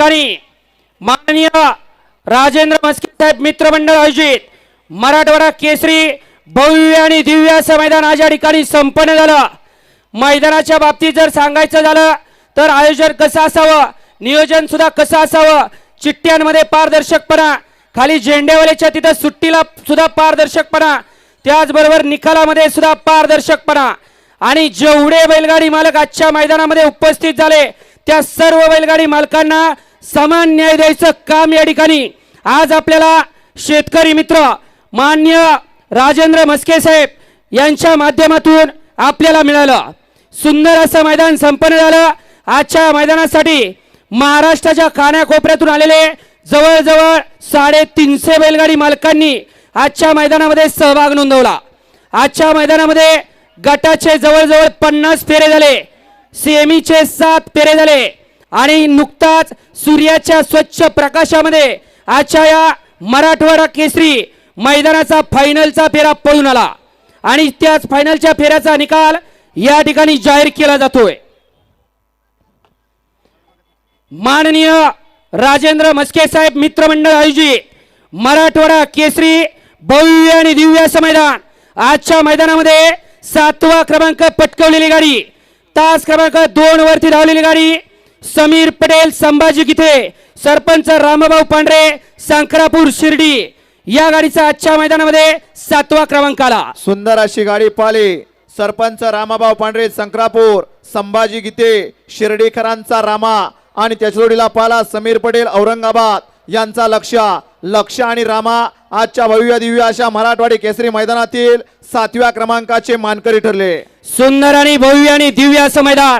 ठिकाणी माननीय राजेंद्र मस्के साहेब मित्रमंडळ आयोजित मराठवाडा केसरी भव्य आणि दिव्य असं मैदान आज या ठिकाणी संपन्न झालं. मैदानाच्या बाबतीत जर सांगायचं झालं तर आयोजन कसं असावं नियोजन सुद्धा कसं असावं चिठ्ठ्यांमध्ये पारदर्शकपणा खाली झेंडेवाल्याच्या तिथं सुट्टीला सुद्धा पारदर्शकपणा त्याचबरोबर निकालामध्ये सुद्धा पारदर्शकपणा. आणि जेवढे बैलगाडी मालक आजच्या मैदानामध्ये उपस्थित झाले त्या सर्व बैलगाडी मालकांना समान न्याय द्यायचं काम या ठिकाणी. आज आपल्याला शेतकरी मित्र मान्य राजेंद्र मस्के साहेब यांच्या माध्यमातून आपल्याला मिळालं. सुंदर असं मैदान संपन्न झालं. आजच्या मैदानासाठी महाराष्ट्राच्या कानाकोपऱ्यातून आलेले जवळजवळ साडेतीनशे बैलगाडी मालकांनी आजच्या मैदानामध्ये सहभाग नोंदवला. आजच्या मैदानामध्ये गटाचे जवळजवळ पन्नास फेरे झाले. सेमीचे सात फेरे झाले. आणि नुकताच सूर्याच्या स्वच्छ प्रकाशामध्ये आजच्या या मराठवाडा केसरी मैदानाचा फायनलचा फेरा पळून आला. आणि त्याच फायनलच्या फेऱ्याचा निकाल या ठिकाणी जाहीर केला जातोय. माननीय राजेंद्र मस्के साहेब मित्रमंडळ आयोजित मराठवाडा केसरी भव्य आणि दिव्य असं मैदान. आजच्या मैदानामध्ये सातवा क्रमांक पटकवलेली गाडी तास क्रमांक दोन वरती धावलेली गाडी समीर पटेल संभाजी गिथे सरपंच रामभाऊ पांढरे सांखरापूर शिर्डी. या गाडीचा आजच्या मैदानामध्ये सातवा क्रमांक आला. सुंदर अशी गाडी पाली सरपंच रामाभाऊ पांढरे संक्रापूर संभाजी गीते शिर्डीकरांचा रामा. आणि त्याच्या जोडीला पाला समीर पटेल औरंगाबाद. यांचा लक्ष लक्ष आणि रामा. आजच्या भव्य दिव्य अशा मराठवाडी केसरी मैदानातील सातव्या क्रमांकाचे मानकरी ठरले. सुंदर आणि भव्य आणि दिव्य असं मैदान.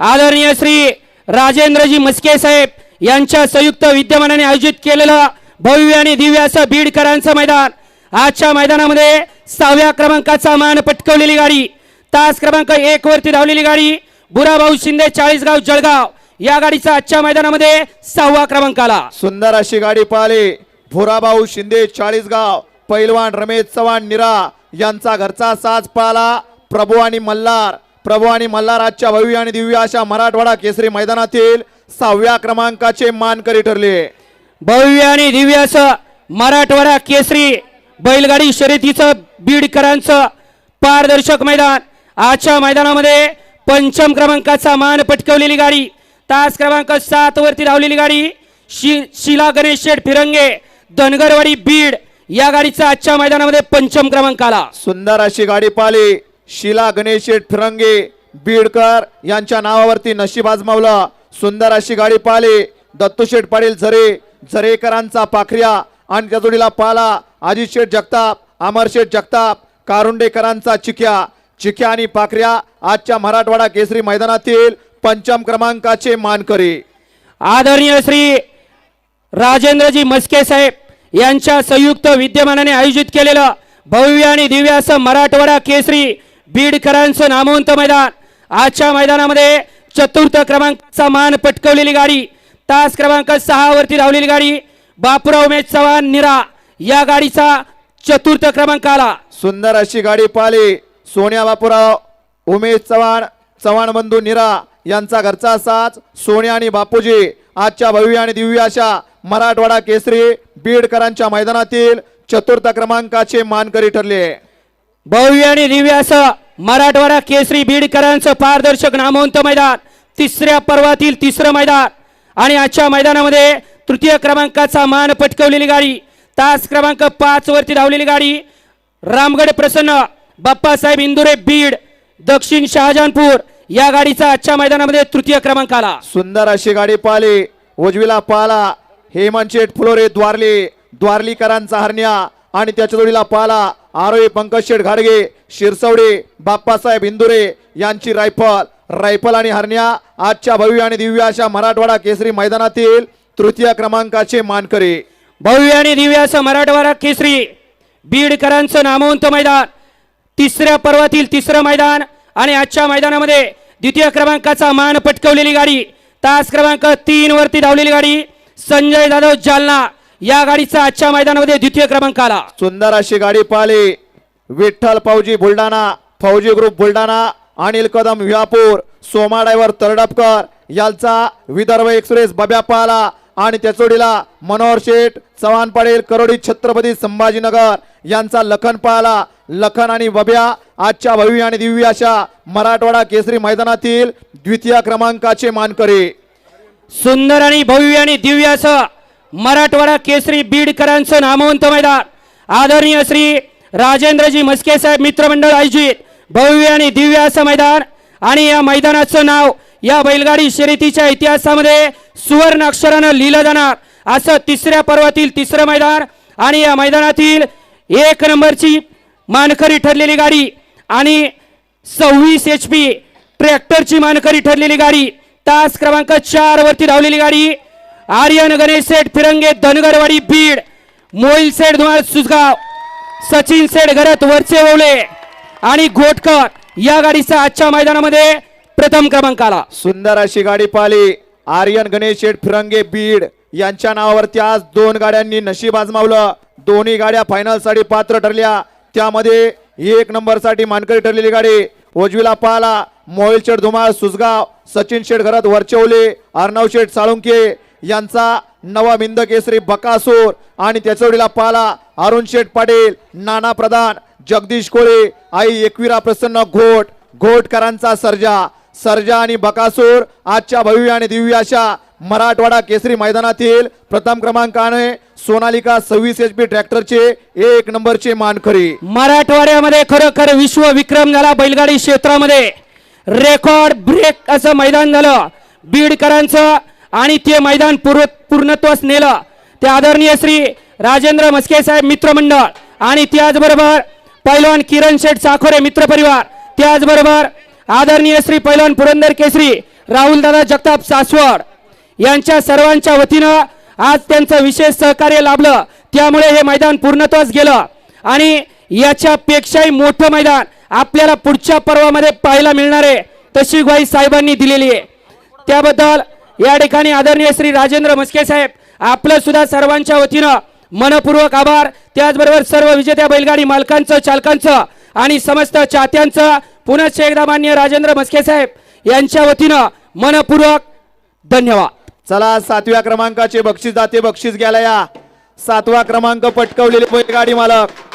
आदरणीय श्री राजेंद्रजी मस्के साहेब यांच्या संयुक्त विद्यमानाने आयोजित केलेलं भव्य आणि दिव्य असं बीडकरांचं मैदान. आजच्या मैदानामध्ये सहाव्या क्रमांकाचा मान पटकवलेली गाडी तास क्रमांक एक वरती धावलेली गाडी बुराभाऊ शिंदे चाळीसगाव जळगाव. या गाडीचा आजच्या मैदानामध्ये सहावा क्रमांक आला सुंदर अशी गाडी पाहिली. भुराभाऊ शिंदे चाळीसगाव पैलवान रमेश चव्हाण निरा यांचा घरचा साज पाला प्रभू आणि मल्हार प्रभू आणि मल्हार आजच्या भव्य आणि दिव्य अशा मराठवाडा केसरी मैदानातील सहाव्या क्रमांकाचे मानकरी ठरले. भव्य आणि दिव्य असं मराठवाडा केसरी बैलगाडी शर्यतीचं बीडकरांचं पारदर्शक मैदान. आजच्या मैदानामध्ये पंचम क्रमांकाचा मान पटकवलेली गाडी तास क्रमांक सात वरती धावलेली गाडी शि शिला गणेश शेठ फिरंगे धनगरवाडी बीड या गाडीचा आजच्या मैदानामध्ये पंचम क्रमांक आला. सुंदर अशी गाडी पाहिली. शिला गणेश फिरंगे बीडकर यांच्या नावावरती नशीब आजमावलं. सुंदर अशी गाडी पाहिली. दत्तूशेठ पाटील झरे झरेकरांचा पाखऱ्या आणि त्या जोडीला पाला. अजित शेठ जगताप अमर शेठ जगताप कारुंडेकरांचा चिक्या. चिक्या आणि पाखऱ्या आजच्या मराठवाडा केसरी मैदानातील पंचम क्रमांकाचे मानकरी. आदरणीय श्री राजेंद्रजी मस्के साहेब यांच्या संयुक्त विद्यमानाने आयोजित केलेलं भव्य आणि दिव्य असं मराठवाडा केसरी बीडकरांचं नामवंत मैदान. आजच्या मैदानामध्ये चतुर्थ क्रमांकाचा मान पटकवलेली गाडी. तास क्रमांक सहा वरती धावलेली गाडी. बापूराव उमेश चव्हाण निरा. या गाडीचा चतुर्थ क्रमांक आला. सुंदर अशी गाडी पाहिली. सोन्या बापूराव उमेश चव्हाण चव्हाण बंधू निरा यांचा घरचा साथ सोन्या आणि बापूजी आजच्या भव्य आणि दिव्य अशा मराठवाडा केसरी बीडकरांच्या मैदानातील चतुर्थ क्रमांकाचे मानकरी ठरले. भव्य आणि दिव्य असं मराठवाडा केसरी बीडकरांचं पारदर्शक नामवंत मैदान तिसऱ्या पर्वातील तिसरं मैदान. आणि आजच्या मैदानामध्ये तृतीय क्रमांकाचा मान पटकवलेली गाडी तास क्रमांक पाच वरती धावलेली गाडी रामगड प्रसन्न बाप्पासाहेब इंदुरे बीड दक्षिण शहाजहानपूर या गाडीचा आजच्या मैदानामध्ये तृतीय क्रमांक आला सुंदर अशी गाडी पाहिली उजवीला पाला हेमंत शेठ फुलोरे द्वारले द्वारलीकरांचा हरण्या आणि त्याच्या जोडीला पाला. आरोही पंकज शेठ घाडगे शिरसवडे बाप्पासाहेब इंदुरे यांची रायफल. रायफल आणि हरण्या आजच्या भव्य आणि दिव्य अशा मराठवाडा केसरी मैदानातील तृतीय क्रमांकाचे मानकरी. भव्य आणि दिव्य असं मराठवाडा केसरी बीडकरांचं नामवंत मैदान. तिसऱ्या पर्वातील तिसरं मैदान आणि आजच्या मैदानामध्ये द्वितीय क्रमांकाचा मान पटकवलेली गाडी. तास क्रमांक तीन वरती धावलेली गाडी. संजय जाधव जालना. या गाडीचा आजच्या मैदानामध्ये द्वितीय क्रमांक आला. सुंदर अशी गाडी पाहिली. विठ्ठल फौजी बुलढाणा फौजी ग्रुप बुलढाणा अनिल कदम विहापूर सोमा ड्रायव्हर तरडपकर यांचा विदर्भ एक्सप्रेस बब्या पाला आणि त्याचोडीला मनोहर शेठ चव्हाण पाटील करोडी छत्रपती संभाजीनगर यांचा लखन पाहला लखन आणि बब्या आजच्या भव्य आणि दिव्य अशा मराठवाडा केसरी मैदानातील द्वितीय क्रमांकाचे मानकरी. सुंदर आणि भव्य आणि दिव्य असं मराठवाडा केसरी बीडकरांचं नामवंत मैदान. आदरणीय श्री राजेंद्रजी मस्के साहेब मित्रमंडळ आयोजित भव्य आणि दिव्य असं मैदान. आणि या मैदानाचं नाव या बैलगाडी शर्यतीच्या इतिहासामध्ये सुवर्ण अक्षरानं लिहिलं जाणार. असं तिसऱ्या पर्वातील तिसरं मैदान. आणि या मैदानातील एक नंबरची मानकरी ठरलेली गाडी आणि सव्वीस एच पी ट्रॅक्टरची मानकरी ठरलेली गाडी. तास क्रमांक चार वरती धावलेली गाडी. आर्यन गणेश सेठ फिरंगे धनगरवाडी बीड मोईल सेठ धुमाळ सुसगाव सचिन सेठ घरत वरचे ओवले आणि घोटकर या गाडीचा आजच्या मैदानामध्ये प्रथम क्रमांक आला. सुंदर अशी गाडी पाहिली. आर्यन गणेश शेठ फिरंगे बीड यांच्या नावावरती आज दोन गाड्यांनी नशीब आजमावलं. दोन्ही गाड्या फायनलसाठी पात्र ठरल्या. त्यामध्ये एक नंबरसाठी मानकरी ठरलेली गाडी. उजवीला पाहला. मोहिल शेठ धुमाळ सुसगाव सचिन शेठ घरात वरचेवले अर्णव शेठ साळुंके यांचा नवा मिंद केसरी बकासूर आणि त्याचवडीला पाला अरुण शेठ पाटील नाना प्रधान जगदीश कोळे आई एकविरा प्रसन्न घोट घोटकरांचा सर्जा. सर्जा आणि बकासूर आजच्या भव्य आणि दिव्य अशा मराठवाडा केसरी मैदानातील प्रथम क्रमांकाने सोनालिका सव्वीस एच पी ट्रॅक्टरचे एक नंबरचे मानकरी. मराठवाड्यामध्ये खरोखर विश्व विक्रम झाला बैलगाडी क्षेत्रामध्ये. रेकॉर्ड ब्रेक असं मैदान झालं. बीडकरांचं आणि ते मैदान पूर्व पूर्णत्वास नेलं ते आदरणीय श्री राजेंद्र मस्के साहेब मित्रमंडळ आणि त्याचबरोबर पैलवान किरण शेठ साखोरे मित्रपरिवार त्याचबरोबर आदरणीय श्री पैलवान पुरंदर केसरी राहुलदादा जगताप सासवड यांच्या सर्वांच्या वतीनं आज त्यांचं विशेष सहकार्य लाभलं. त्यामुळे हे मैदान पूर्णत्वास गेलं. आणि याच्यापेक्षाही मोठं मैदान आपल्याला पुढच्या पर्वामध्ये पाहायला मिळणार आहे तशी ग्वाही साहेबांनी दिलेली आहे. त्याबद्दल या ठिकाणी आदरणीय श्री राजेंद्र मस्के साहेब आपलं सुद्धा सर्वांच्या वतीनं मनपूर्वक आभार. त्याचबरोबर सर्व विजेत्या बैलगाडी मालकांचं चालकांचं आणि समस्त चाहत्यांचं पुनश्च एकदा मान्य राजेंद्र मस्के साहेब यांच्या वतीनं मनपूर्वक धन्यवाद. चला सातव्या क्रमांकाचे बक्षीस दाते बक्षीस घ्यायला या. सातवा क्रमांक पटकवलेले बैलगाडी मालक.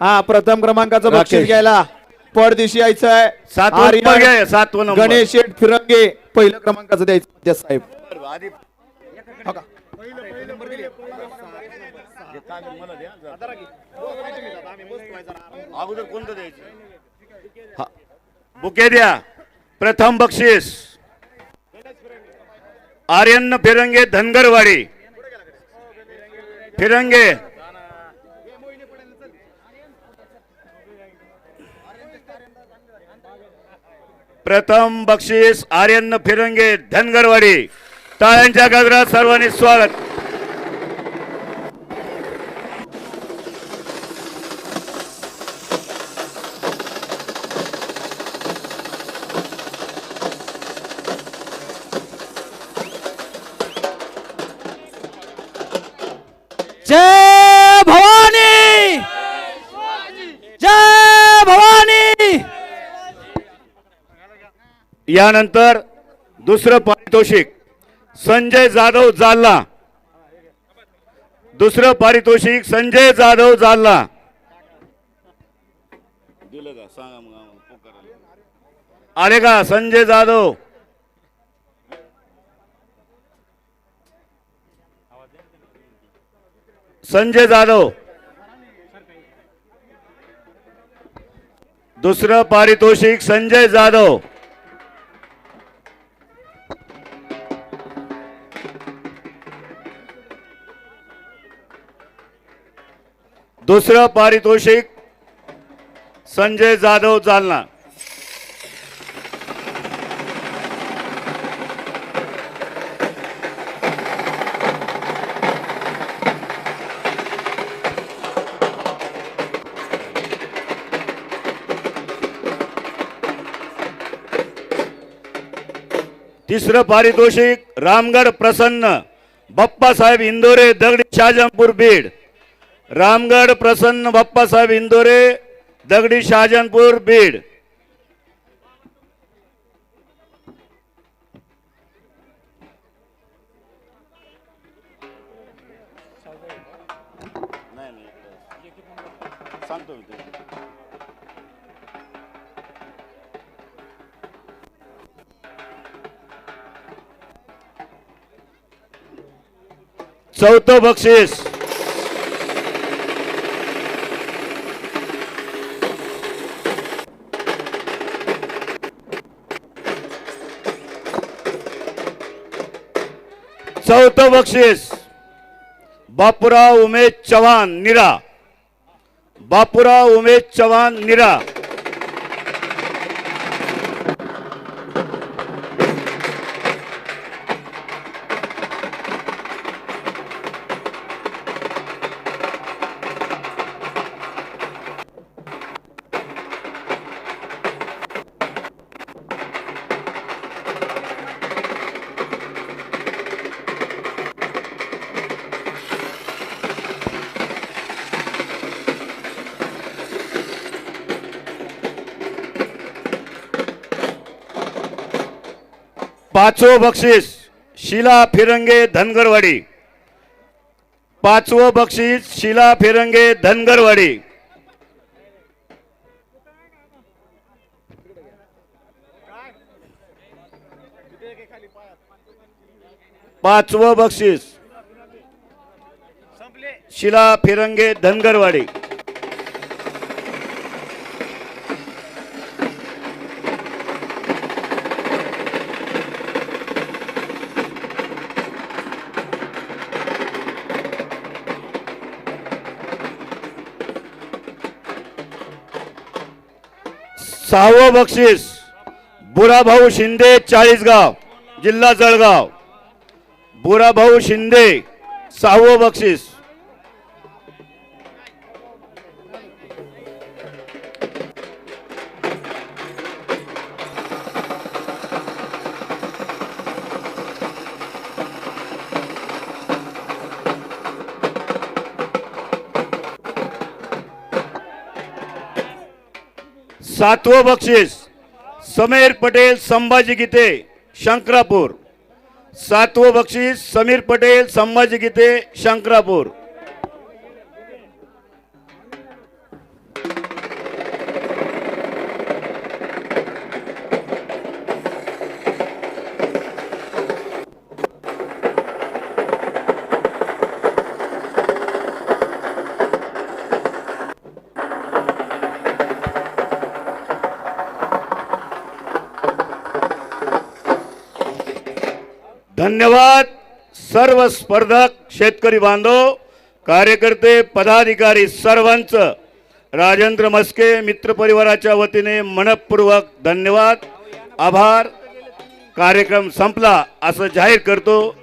हा प्रथम क्रमांकाचं बक्षीस. घ्यायला पडदिशी यायचं आहे. सातवं नंबर. गणेश शेठ फिरंगे पहिलं क्रमांकाचं द्यायचं साहेब हो? अगोदर कोणतं द्यायचं? बुके द्या. प्रथम बक्षीस. आर्यन फिरंगे धनगरवाडी. फिरंगे. प्रथम बक्षीस आर्यन फिरंगे धनगरवाडी. टाळ्यांच्या गजरात सर्वांनी स्वागत. यानंतर दुसरं पारितोषिक संजय जाधव जालना. दुसरं पारितोषिक संजय जाधव जालना. आले का? संजय जाधव. संजय जाधव. दुसरं पारितोषिक संजय जाधव. दुसरं पारितोषिक संजय जाधव जालना. तिसरं पारितोषिक रामगड प्रसन्न बाप्पासाहेब इंदोरे दगडी शहाजहानपूर बीड. रामगड प्रसन्न बाप्पासाहेब इंदोरे दगडी शाजनपूर बीड. चौथं बक्षीस. चौथं बक्षीस बापूराव उमेश चव्हाण निरा. बापूराव उमेश चव्हाण निरा. पाचवं बक्षीस शिला फिरंगे धनगरवाडी. पाचवं बक्षीस शिला फिरंगे धनगरवाडी. पाचवं बक्षीस शिला फिरंगे धनगरवाडी. सहावं बक्षीस बुराभाऊ शिंदे चाळीसगाव जिल्हा जळगाव. बुराभाऊ शिंदे सहावं बक्षीस. सातवं बक्षीस समीर पटेल संभाजी गीते शंकरापूर. सातवं बक्षीस समीर पटेल संभाजी गीते शंकरापूर. धन्यवाद सर्व स्पर्धक शेतकरी बांधव कार्यकर्ते पदाधिकारी सर्वांचं. राजेंद्र मस्के मित्रपरिवाराच्या वतीने मनपूर्वक धन्यवाद आभार. कार्यक्रम संपला असं जाहीर करतो.